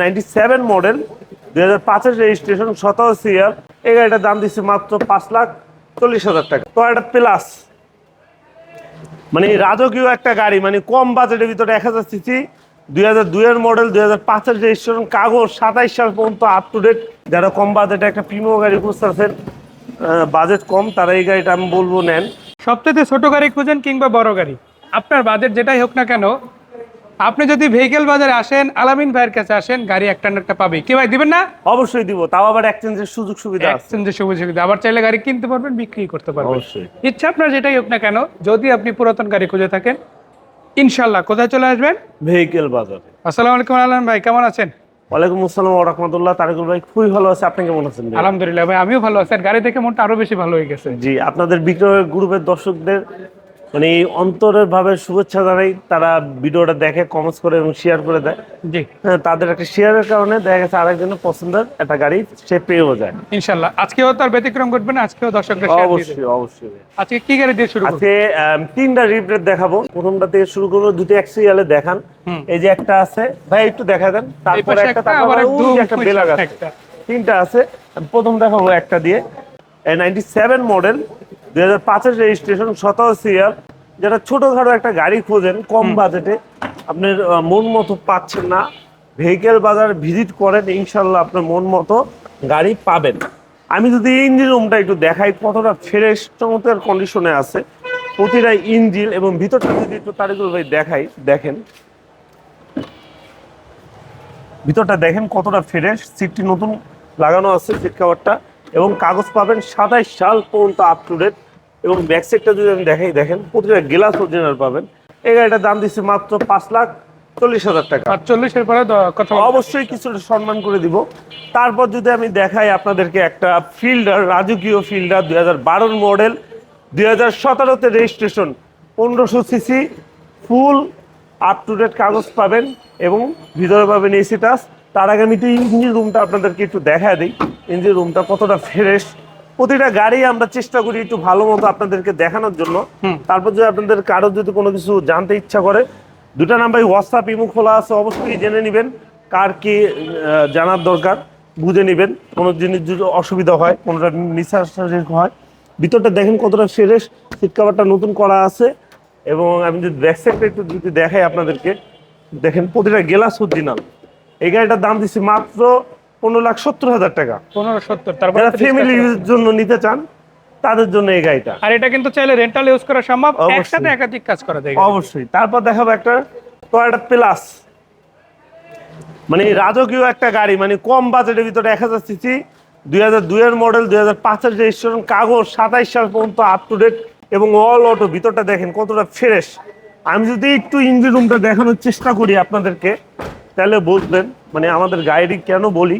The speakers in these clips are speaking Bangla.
নাইনটি সেভেন মডেল দুই হাজার পাঁচের রেজিস্ট্রেশন সতেরো সিয়ার এই গাড়িটার দাম দিচ্ছে মাত্র পাঁচ লাখ চল্লিশ হাজার টাকা। তো একটা প্লাস মানে রাজকীয় একটা গাড়ি মানে কম বাজেটের ভিতরে এক হাজার সিসি, দুই হাজার দুইয়ের মডেল দুই হাজার পাঁচের রেজিস্ট্রেশন কাগজ সাতাইশ সাল পর্যন্ত আপ টু ডেট যারা কম বাজেটে একটা প্রিমিয় গাড়ি খুঁজতেছেন বাজেট কম, তারা এই গাড়িটা আমি বলব নেন। সবচেয়ে ছোট গাড়ি খুঁজেন কিংবা বড় গাড়ি। আপনার বাজেট যেটাই হোক না কেন আপনি যদি ভেহিকেল বাজারে আসেন আলামিন ভাইয়ের কাছে আসেন গাড়ি একটা না একটা পাবে কি ভাই দিবেন না? অবশ্যই দিব। তাও আবার এক্সচেঞ্জের সুযোগ সুবিধা আছে। এক্সচেঞ্জের সুবিধা সুবিধা। আবার চাইলে গাড়ি কিনতে পারবেন বিক্রি করতে পারবেন। অবশ্যই। ইচ্ছা আপনার যেটাই হোক না কেন যদি আপনি পুরাতন গাড়ি খুঁজে থাকেন ইনশাল্লাহ কোথায় চলে আসবেন? ভেহিকেল বাজারে। আসসালামু আলাইকুম আলম ভাই কেমন আছেন? ওয়ালাইকুম আসসালাম রহমতুল্লাহ। তারিকুল ভাই খুবই ভালো আছে। আপনি কেমন আছেন আলহামদুলিল্লাহ ভাই আমিও ভালো আছি। আর গাড়ি দেখে মনটা আরও বেশি ভালো হয়ে গেছে। জি আপনাদের বিক্রয় গ্রুপের দর্শকদের মানে এই অন্তরের ভাবে শুভেচ্ছা জানাই। তারা ভিডিওটা দেখে কমেন্টস করে এবং শেয়ার করে দেয়। জি। হ্যাঁ তাদের একটা শেয়ারের কারণে দেখা গেছে আরেকজনের পছন্দের একটা গাড়ি সে পেয়েও যায়। ইনশাল্লাহ। আজকেও তার ব্যতিক্রম ঘটবে না আজকেও share দিয়ে অবশ্যই অবশ্যই। আজকে কি গাড়ি দিয়ে শুরু করব? আজকে তিনটা রিপ্লেট দেখাবো। প্রথমটা থেকে শুরু করব দুটো এক্সিয়ালে দেখান। এই যে একটা আছে ভাই একটু দেখা দেন। তারপরে একটা তারপরে একটা বেলাগ আছে। তিনটা আছে। প্রথম দেখাবো একটা দিয়ে। নাইনটি সেভেন মডেল দুই হাজার পাঁচের রেজিস্ট্রেশন সতেরো সিয়ার যেটা ছোটখাটো একটা গাড়ি খোঁজেন কম বাজেটে আপনার মন মতো পাচ্ছেন না ভেহিকেল বাজার ভিজিট করেন ইনশাল্লাহ আপনার মন মতো গাড়ি পাবেন। আমি যদি ইঞ্জিন রুমটা একটু দেখাই কতটা ফ্রেশ চমৎকার কন্ডিশনে আছে প্রতিটা ইঞ্জিন এবং ভিতরটা যদি একটু তারিকুল ভাই দেখাই দেখেন। ভিতরটা দেখেন কতটা ফ্রেশ সিটটি নতুন লাগানো আছে সিট কাভারটা এবং কাগজ পাবেন সাতাইশ সাল পর্যন্ত আপ টু ডেট এবং ব্যাক সাইডটা যদি আমি দেখাই দেখেন প্রতিটা গ্লাস অরিজিনাল পাবেন। এই গাড়িটার দাম দিচ্ছে মাত্র পাঁচ লাখ চল্লিশ হাজার টাকা। আর চল্লিশের পরে। অবশ্যই কিছুটা সম্মান করে দিব। তারপর যদি আমি দেখাই আপনাদেরকে একটা ফিল্ডার রাজকীয় ফিল্ডার দুই হাজার বারোর মডেল দুই হাজার সতেরোতে রেজিস্ট্রেশন পনেরোশো CC full up to date কাগজ পাবেন এবং ভিতরে পাবেন এসি টাচ তার আগে আমি একটু ইঞ্জিন রুমটা আপনাদেরকে একটু দেখা দিই। ইঞ্জিন রুমটা কতটা ফ্রেশ প্রতিটা গাড়ি আমরা চেষ্টা করি একটু ভালো মতো আপনাদেরকে দেখানোর জন্য। তারপর যদি আপনাদের কারও যদি কোনো কিছু জানতে ইচ্ছা করে দুটা নাম্বার হোয়াটসঅ্যাপ ইমো খোলা আছে অবশ্যই জেনে নেবেন কার কি জানার দরকার বুঝে নেবেন। কোনো জিনিস যদি অসুবিধা হয় কোনোটা নিঃশ্বাস হয় ভিতরটা দেখেন কতটা ফ্রেশ সিট কাভারটা নতুন করা আছে। এবং আমি যদি ব্যাক সাইডটা একটু যদি দেখাই আপনাদেরকে দেখেন প্রতিটা গেলাস অরিজিনাল এই গাড়িটার দাম দিচ্ছি মাত্র পনেরো লাখ সত্তর হাজার টাকা। পনেরো সত্তর তারপরে ফ্যামিলি ইউজের জন্য নিতে চান তাদের জন্য এই গাড়িটা। আর এটা কিন্তু চাইলে রেন্টাল ইউজ করা সম্ভব। একসাথে একাধিক কাজ করা যায় অবশ্যই। তারপর দেখাবো একটা টয়োটা প্লাস মানে রাজকীয় একটা গাড়ি মানে কম বাজেটের ভিতরে এক হাজার সিসি দুই হাজার দুইয়ের মডেল দুই হাজার পাঁচের রেজিস্ট্রেশন কাগজ সাতাইশ সাল পর্যন্ত আপ টু ডেট এবং অল অটো ভিতরটা দেখেন কতটা ফ্রেশ আমি যদি একটু ইঞ্জিন রুমটা দেখানোর চেষ্টা করি আপনাদেরকে। তাহলে বুঝবেন মানে আমাদের গাড়ি কেন বলি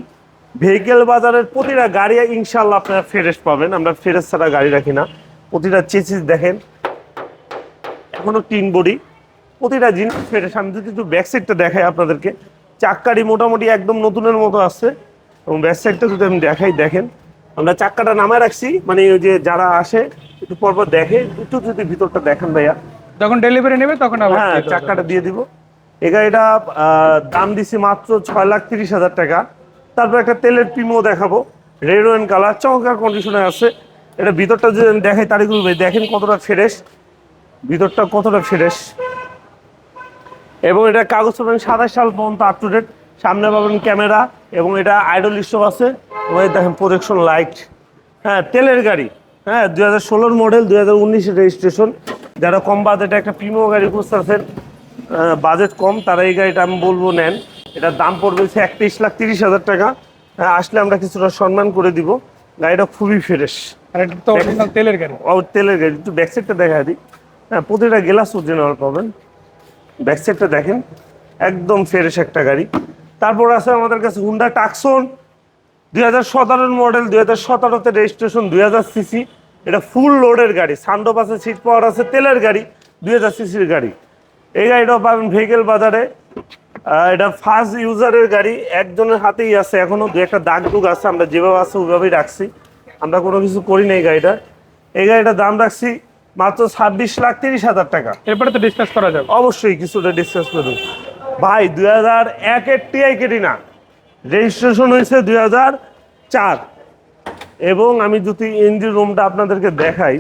ভেহিকেল বাজারের প্রতিটা গাড়ি ইনশাল্লাহ আপনারা ফ্রেশ পাবেন আমরা ফ্রেশ ছাড়া গাড়ি রাখি না। প্রতিটা চেসিস দেখেন এখনও টিন বডি প্রতিটা জিনিস ফেটে আমি যদি একটু ব্যাক সাইডটা দেখাই আপনাদেরকে চাক্কাটি মোটামুটি একদম নতুনের মতো আসছে এবং ব্যাক সাইডটা যদি আমি দেখাই দেখেন আমরা চাক্কাটা নামায় রাখছি মানে ওই যে যারা আসে একটু পরপর দেখে একটু যদি ভিতরটা দেখেন ভাইয়া। যখন ডেলিভারি নেবে তখন হ্যাঁ চাক্কাটা দিয়ে দিব। এই গাড়িটা দাম দিছি মাত্র ছয় লাখ তিরিশ হাজার টাকা। তারপর একটা তেলের পিমো দেখাবো। রেড ওয়েন কালার চমৎকার কন্ডিশনে আছে। এটা ভিতরটা যদি আমি দেখাই ভাই, দেখেন কতটা ফ্রেশ ভিতরটা কতটা ফ্রেশ এবং এটা কাগজ পাবেন সাতাশ সাল পর্যন্ত আপ টু ডেট সামনে পাবেন ক্যামেরা এবং এটা আইডল স্টোভ আছে। এবং দেখেন প্রোজেকশন লাইট হ্যাঁ তেলের গাড়ি। হ্যাঁ দুই হাজার ষোলোর মডেল দুই হাজার উনিশের রেজিস্ট্রেশন যারা কম বাজেটে একটা প্রিমিয় গাড়ি খুঁজতেছেন বাজেট কম তারা এই গাড়িটা আমি বলব নেন। এটার দাম পড়বে হচ্ছে একত্রিশ লাখ তিরিশ হাজার টাকা। আসলে আমরা কিছুটা সম্মান করে দিব। গাড়িটা খুবই ফ্রেশ আর এটা তো তেলের গাড়ি। ও তেলের গাড়ি। একটু ব্যাক সাইডটা দেখা দিই। হ্যাঁ প্রতিটা গ্লাস অরিজিনাল পাবেন। ব্যাক সাইডটা দেখেন। একদম ফ্রেশ একটা গাড়ি। তারপর আছে আমাদের কাছে হুন্ডা টাকসন দুই হাজার সতেরোর মডেল দুই হাজার সতেরোতে রেজিস্ট্রেশন দুই হাজার সিসি এটা ফুল লোডের গাড়ি। সান্ডোপ আছে সিট পাওয়ার আছে তেলের গাড়ি দুই হাজার সিসির গাড়ি। এই গাড়িটাও পাবেন ভেহিকেল বাজারে। এটা ফার্স্ট ইউজারের গাড়ি একজনের হাতেই আছে এখনও দু একটা দাগ দুগ আছে আমরা যেভাবে আছে ওইভাবেই রাখছি। আমরা কোনো কিছু করি না এই গাড়িটা। এই গাড়িটার দাম রাখছি মাত্র ছাব্বিশ লাখ তিরিশ হাজার টাকা। এরপরে তো ডিসকাস করা যাবে। অবশ্যই কিছুটা ডিসকাস করুন ভাই দুই হাজার একের টিআই কেটি না রেজিস্ট্রেশন হয়েছে দুই হাজার চার। এবং আমি যদি ইঞ্জিন রুমটা আপনাদেরকে দেখাই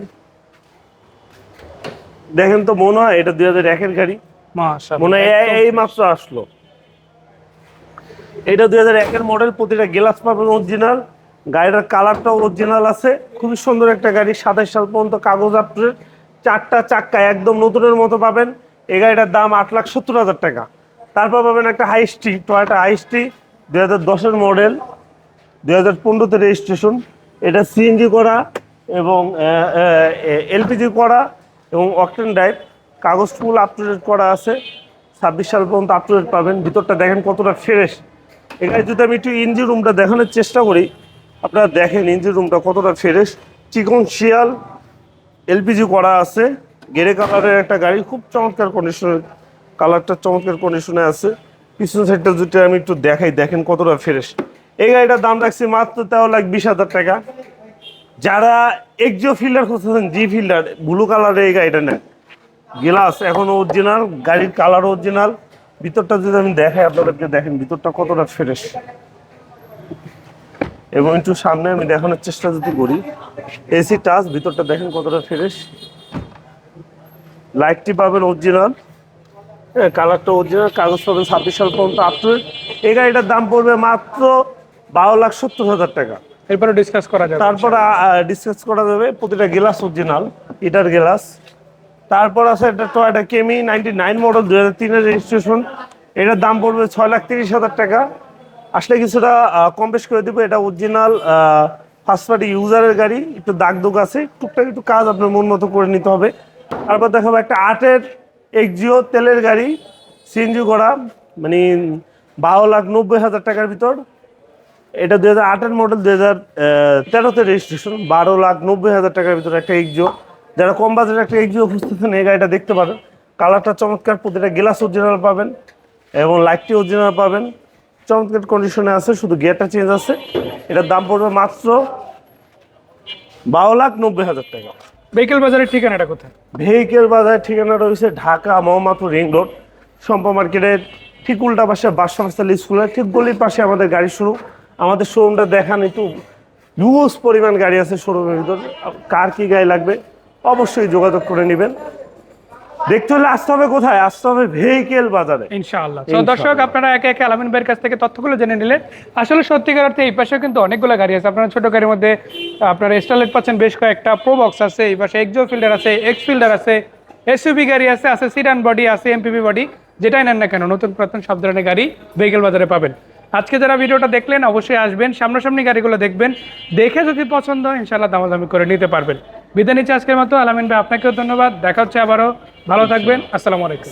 দেখেন তো মনে হয় এটা দুই হাজার একের গাড়ি। মনে হয় এই- এই মাত্র আসলো। এটা দুই হাজার একের মডেল প্রতিটা গ্লাস পাবেন অরিজিনাল গাড়িটার কালারটাও অরিজিনাল আছে। খুবই সুন্দর একটা গাড়ি সাতাশ সাল পর্যন্ত কাগজ আপডেট চারটা চাক্কা একদম নতুনের মতো পাবেন। এই গাড়িটার দাম আট লাখ সত্তর হাজার টাকা। তারপর পাবেন একটা হাইস্টি টয়টা হাইস্টি দুই হাজার দশের মডেল দুই হাজার পনেরোতে রেজিস্ট্রেশন এটা সিএনজি করা এবং এলপিজি করা। এবং অকটেন ড্রাইভ, কাগজ ফুল আপ টু ডেট করা আছে। ছাব্বিশ সাল পর্যন্ত আপ টু ডেট পাবেন। ভিতরটা দেখেন কতটা ফ্রেশ এখানে যদি আমি একটু ইঞ্জিন রুমটা দেখানোর চেষ্টা করি, আপনারা দেখেন ইঞ্জিন রুমটা কতটা ফ্রেশ চিকন শিয়াল এলপিজি করা আছে। গেরে কালারের একটা গাড়ি, খুব চমৎকার কন্ডিশনের কালারটা চমৎকার কন্ডিশনে আছে। পিছন সাইডটা যদি আমি একটু দেখাই, দেখেন কতটা ফ্রেশ এই গাড়িটার দাম রাখছি মাত্র তেরো লাখ বিশ হাজার টাকা। যারা এক্সিও ফিল্ডার খুঁজতেছেন, জি ফিল্ডার, ব্লু কালারের এই গাড়িটা নেন। গ্লাস এখন অরিজিনাল গাড়ির কালার অরিজিনাল ভিতরটা যদি আমি দেখাই, আপনাদেরকে দেখেন, ভিতরটা কতটা ফ্রেশ এবং একটু সামনে আমি দেখানোর চেষ্টা যদি করি, এসি টাচ ভিতরটা দেখেন কতটা ফ্রেশ লাইটটি পাবেন অরিজিনাল হ্যাঁ কালারটা অরিজিনাল কাগজ পাবেন ছাব্বিশ সাল পর্যন্ত আপ এই গাড়িটার দাম পড়বে মাত্র বারো লাখ সত্তর হাজার টাকা। এরপরে ডিসকাস করা যাবে তারপর ডিসকাস করা যাবে প্রতিটা গ্লাস অরিজিনাল ইটার গ্লাস। তারপর আছে একটা Toyota Camry ninety nine model দু হাজার তিনের রেজিস্ট্রেশন এটার দাম পড়বে ছয় লাখ তিরিশ হাজার টাকা। আসলে কিছুটা কম বেশ করে দেবো। এটা অরিজিনাল ফার্স্ট পার্টি ইউজারের গাড়ি। একটু দাগ দুগ আছে। টুকটাক একটু কাজ আপনার মন মতো করে নিতে হবে। তারপর দেখাবো একটা আটের এক্সিও তেলের গাড়ি সিএনজি করা মানে বারো লাখ নব্বই হাজার টাকার ভিতর। এটা দুই হাজার আটের মডেল দুই হাজার তেরোতে রেজিস্ট্রেশন বারো লাখ নব্বই হাজার টাকার ভিতরে একটা এক্সিও যারা কম বাজারে একটা এক্সিও খুঁজতেছেন এই গাড়িটা দেখতে পারেন। কালারটা চমৎকার প্রতিটা গ্লাস অরিজিনাল পাবেন এবং লাইটটি অরিজিনাল পাবেন। চমৎকার কন্ডিশনে আছে শুধু গিয়ারটা চেঞ্জ আছে। এটার দাম পড়বে মাত্র বারো লাখ নব্বই হাজার টাকা। ভেহিকেল বাজারের ঠিকানাটা কোথায়? ভেহিকেল বাজারের ঠিকানা রয়েছে ঢাকা মোহাম্মদপুর রিং রোড। সম্পা মার্কেটের ঠিক উল্টা পাশে বাসস্থান স্কুলের ঠিক গলির পাশে আমাদের গাড়ি শুরু। আমাদের শোরুমটা দেখান একটু। হিউজ পরিমাণ গাড়ি আছে শোরুমের ভিতর। কার কি গাড়ি লাগবে? অবশ্যই যোগাযোগ করে নেবেন। দেখতে হলে আসতে হবে কোথায়? আসতে হবে ভেহিকেল বাজারে। ইনশাআল্লাহ। তো দর্শক আপনারা একে একে আলামিন ভাইয়ের কাছ থেকে তথ্যগুলো জেনে নিলেন। আসলে সত্যিকার অর্থে এই পাশেও কিন্তু অনেকগুলো গাড়ি আছে। আপনারা ছোট গাড়ির মধ্যে আপনারা স্টারলেট পাচ্ছেন বেশ কয়েকটা প্রো বক্স আছে এই পাশে এক্সো ফিল্ডার আছে এক্স ফিল্ডার আছে এসইউবি গাড়ি আছে আছে সিডান বডি আছে এমপিপি বডি যেটাই নেন না কেন নতুন পুরাতন সব ধরনের গাড়ি ভেহিকেল বাজারে পাবেন। আজকে যারা ভিডিওটা দেখলেন, অবশ্যই আসবেন, সামনাসামনি গাড়িগুলো দেখবেন। দেখে যদি পছন্দ হয়, ইনশাআল্লাহ দামাদামি করে নিতে পারবেন। বিদায় নিচ্ছি আজকের মতো। আলামিন ভাই, আপনাকেও ধন্যবাদ। দেখা হচ্ছে আবারও। ভালো থাকবেন। আসসালামু আলাইকুম।